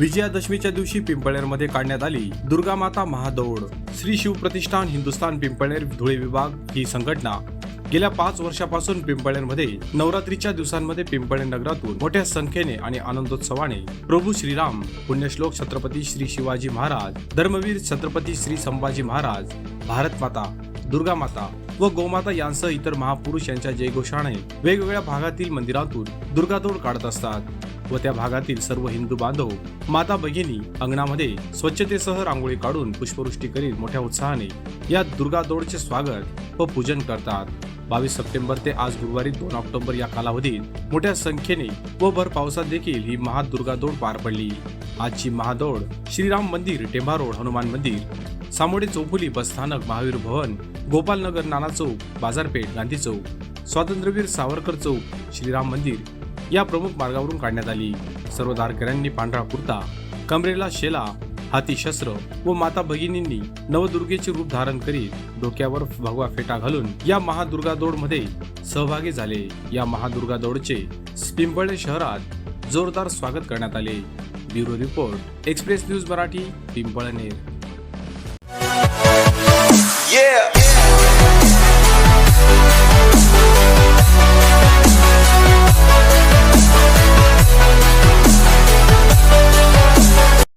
विजयादशमीच्या दिवशी पिंपळनेरमध्ये काढण्यात आली दुर्गा माता महादौड. श्री शिवप्रतिष्ठान हिंदुस्थान पिंपळनेर धुळे विभाग ही संघटना. गेल्या पाच वर्षापासून पिंपळनेरमध्ये नवरात्रीच्या दिवसांमध्ये पिंपळनेर नगरातून मोठ्या संख्येने आणि आनंदोत्सवाने प्रभू श्रीराम पुण्यश्लोक छत्रपती श्री शिवाजी महाराज धर्मवीर छत्रपती श्री संभाजी महाराज भारत माता दुर्गा माता व गोमाता यांसह इतर महापुरुष यांच्या जयघोषाने वेगवेगळ्या भागातील मंदिरातून दुर्गादौड काढत असतात. व त्या भागातील सर्व हिंदू बांधव माता भगिनी अंगणामध्ये स्वच्छतेसह रांगोळी काढून पुष्पवृष्टी करीत मोठ्या उत्साहाने या दुर्गा दौडचे स्वागत व पूजन करतात. बावीस सप्टेंबर ते आज गुरुवारी दोन ऑक्टोबर या कालावधीत मोठ्या संख्येने व भर पावसात देखील ही महादुर्गा दौड पार पडली. आजची महादौड श्रीराम मंदिर टेंभा रोड हनुमान मंदिर सामोडे चौफुली बसस्थानक महावीर भवन गोपालनगर नाना चौक बाजारपेठ गांधी चौक स्वातंत्र्यवीर सावरकर चौक श्रीराम मंदिर या प्रमुख मार्गावरून काढण्यात आली. सर्व दारकऱ्यांनी पांढरा कुर्ता कमरेला शेला हाती शस्त्र व माता भगिनींनी नवदुर्गेचे रूप धारण करीत डोक्यावर भगवा फेटा घालून या महादुर्गा दौडमध्ये सहभागी झाले. या महादुर्गा दौडचे पिंपळे शहरात जोरदार स्वागत करण्यात आले. Bureau report express news Marathi Pimpalner.